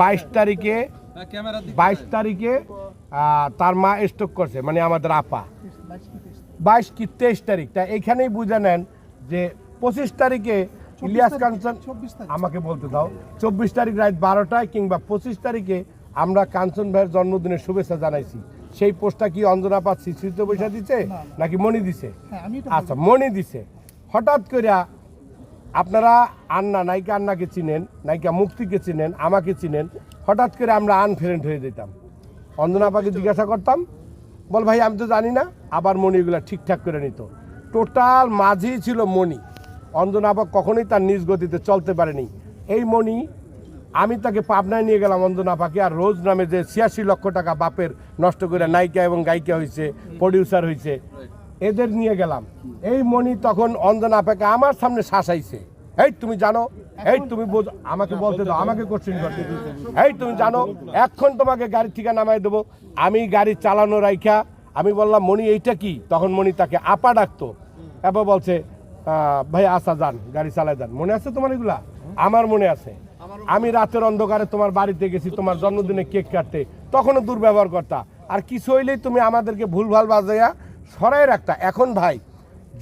বাইশ তারিখে বাইশ তারিখে তার মা স্ট্রোক করছে মানে আমাদের আপা। বাইশ কি তেইশ তারিখ তা এখানেই বুঝে নেন যে পঁচিশ তারিখে ইলিয়াস কাঞ্চন আমাকে বলতে দাও চব্বিশ তারিখ রাত বারোটায় কিংবা পঁচিশ তারিখে আমরা কাঞ্চন ভাইয়ের জন্মদিনের শুভেচ্ছা জানাইছি। সেই পোস্টটা কি অঞ্জনা পাত শিশিতে পয়সা দিছে নাকি মণি দিছে? হ্যাঁ, আচ্ছা মণি দিছে। হঠাৎ করে আপনারা আন্না নায়িকা আন্নাকে চিনেন নায়িকা মুক্তিকে চিনেন আমাকে চিনেন হঠাৎ করে আমরা আনফ্রেন্ড হয়ে যেতাম। অঞ্জনা আপাকে জিজ্ঞাসা করতাম বল ভাই আমি তো জানি না আবার মণিগুলো ঠিকঠাক করে নিত। টোটাল মাঝেই ছিল মণি অঞ্জনা আপা কখনোই তার নিজ গতিতে চলতে পারেনি। এই মণি আমি তাকে পাবনায় নিয়ে গেলাম অঞ্জনা আপাকে আর রোজ নামে যে ছিয়াশি লক্ষ টাকা বাপের নষ্ট করে নায়িকা এবং গায়িকা হয়েছে প্রডিউসার হয়েছে এদের নিয়ে গেলাম। এই মণি তখন অঞ্জনা আপাকে আমার সামনে শাসাইছে। এই তুমি জানো, এই তুমি বোঝ, আমাকে বলতে দাও, আমাকে কোশ্চেন করতে। এই তুমি জানো, এখন তোমাকে গাড়ি থেকে নামাই দেবো। আমি গাড়ি চালানো রাইখা, আমি বললাম, মণি, এইটা কি? তখন মণি তাকে আপা ডাকতো। এবার বলছে ভাই, আসা যান, গাড়ি চালায় যান। মনে আছে তোমার এগুলা? আমার মনে আছে। আমি রাতের অন্ধকারে তোমার বাড়িতে গেছি, তোমার জন্মদিনে কেক কাটতে। তখনও দুর্ব্যবহার করতা। আর কিছু হইলেই তুমি আমাদেরকে ভুলভাল বাজাইয়া সরাই রাখতা। এখন ভাই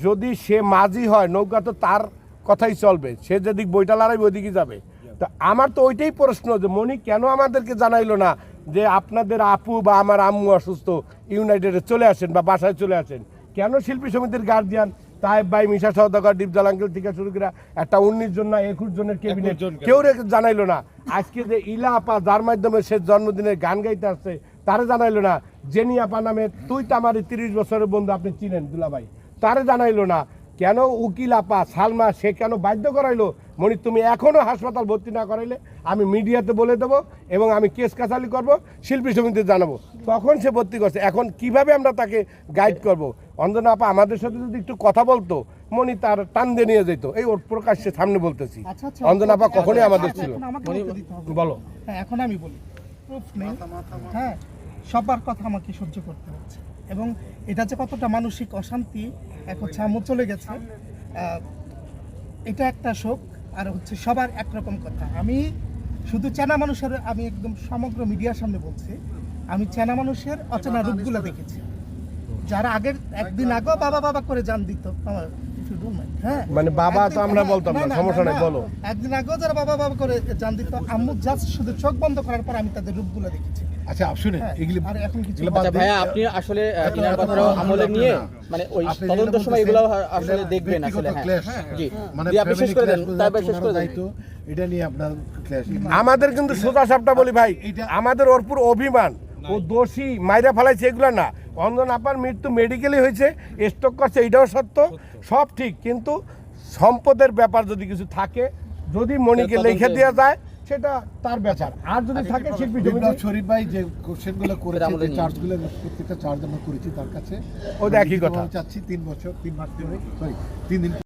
যদি সে মাঝি হয় নৌকা তো তার কথাই চলবে। সে যেদিক বইটা লড়াইবে ওইদিকে যাবে। তো আমার তো ওইটাই প্রশ্ন যে মনি কেন আমাদেরকে জানাইলো না যে আপনাদের আপু বা আমার আম্মু অসুস্থ ইউনাইটেডে চলে আসেন বা বাসায় চলে আসেন? কেন শিল্পী সমিতির গার্জিয়ান তাই ভাই মিশা সৌদাগর ডিপজল আঙ্কেল থেকে শুরু করে একটা উনিশ জন না একুশ জনের কেবিনেট কেউ জানাইলো না। আজকে যে ইলা আপা যার মাধ্যমে সে জন্মদিনের গান গাইতে আসছে তারে জানাইলো না জেনি আপা নামে তুই তো আমার তিরিশ বছরের বন্ধু আপনি চিনেন দুলাভাই। তারে জানাইলো না কেন উকিল আপা সালমা সে কেন বাধ্য করাইলো? মনি তুমি এখনও হাসপাতাল ভর্তি না করাইলে আমি মিডিয়াতে বলে দেবো এবং আমি কেস কাছালি করব শিল্পী সমিতিতে জানাব। তখন সে ভর্তি করছে। এখন কীভাবে আমরা তাকে গাইড করব? অঞ্জনা আপা আমাদের সাথে যদি একটু কথা বলতো মনি তার টান দিয়ে নিয়ে যেত। এই ওর প্রকাশ্যে সামনে বলতেছি। আচ্ছা, আচ্ছা, অঞ্জনা আপা আচ্ছা, কখনোই আচ্ছা, আমাদের আচ্ছা, ছিল। বলো। হ্যাঁ এখন আমি বলি। প্রুফ নেই। হ্যাঁ। সবার কথা আমাকে সহ্য করতে হচ্ছে। এবং এটা যে কতটা মানসিক অশান্তি, এক হচ্ছে আম্মু চলে গেছে এটা একটা শোক, আর হচ্ছে সবার একরকম কথা। আমি শুধু চেনা মানুষের, আমি একদম সমগ্র মিডিয়ার সামনে বলছি, আমি চেনা মানুষের অচেনা রূপগুলো দেখেছি। যারা আগের একদিন আগেও বাবা বাবা করে জান দিত হ্যাঁ। মানে বাবা তো আমরা বলতাম না, সমস্যা নাই, বলো। একদিন আগেও যারা বাবা বাবা করে জান দিত আম্মু জাস্ট শুধু চোখ বন্ধ করার পর আমি তাদের রূপগুলো দেখেছি। আচ্ছা শুনেন হ্যাঁ, এগুলি আর এখন কিছু এগুলো বাদ বাদ আচ্ছা ভাইয়া আপনি আসলে ইনার কথাটা আমলে নিয়ে মানে ওই তদন্ত সময় এগুলো আসলে দেখবেন আসলে হ্যাঁ। জি। মানে আপনি শেষ করে দেন তারপর শেষ করে দেন। এটা নিয়ে আপনার ক্লেশ আমাদের কিন্তু সোজা সাপটা বলি ভাই আমাদের ওরপুর অভিমান। ও দোষী মাইরা ফেলাইছে এগুলো না অঞ্জন আপার মৃত্যু মেডিকেলে হয়েছে স্ট্রোক করছে এটাও সত্য সব ঠিক কিন্তু সম্পদের ব্যাপার যদি কিছু থাকে যদি মনিকে তদন্তে- লিখে দেওয়া যায় সেটা তার ব্যাপার আর যদি থাকে শিল্পী শরীফ ভাই যে কোশ্চেনগুলো করেছে আমলে যে নিয়ে। চার্জ প্রত্যেকটা চার্জ আমরা করেছি তার কাছে ওই একই কথা। চাচ্ছি তিন বছর তিন মাস সরি তিন দিন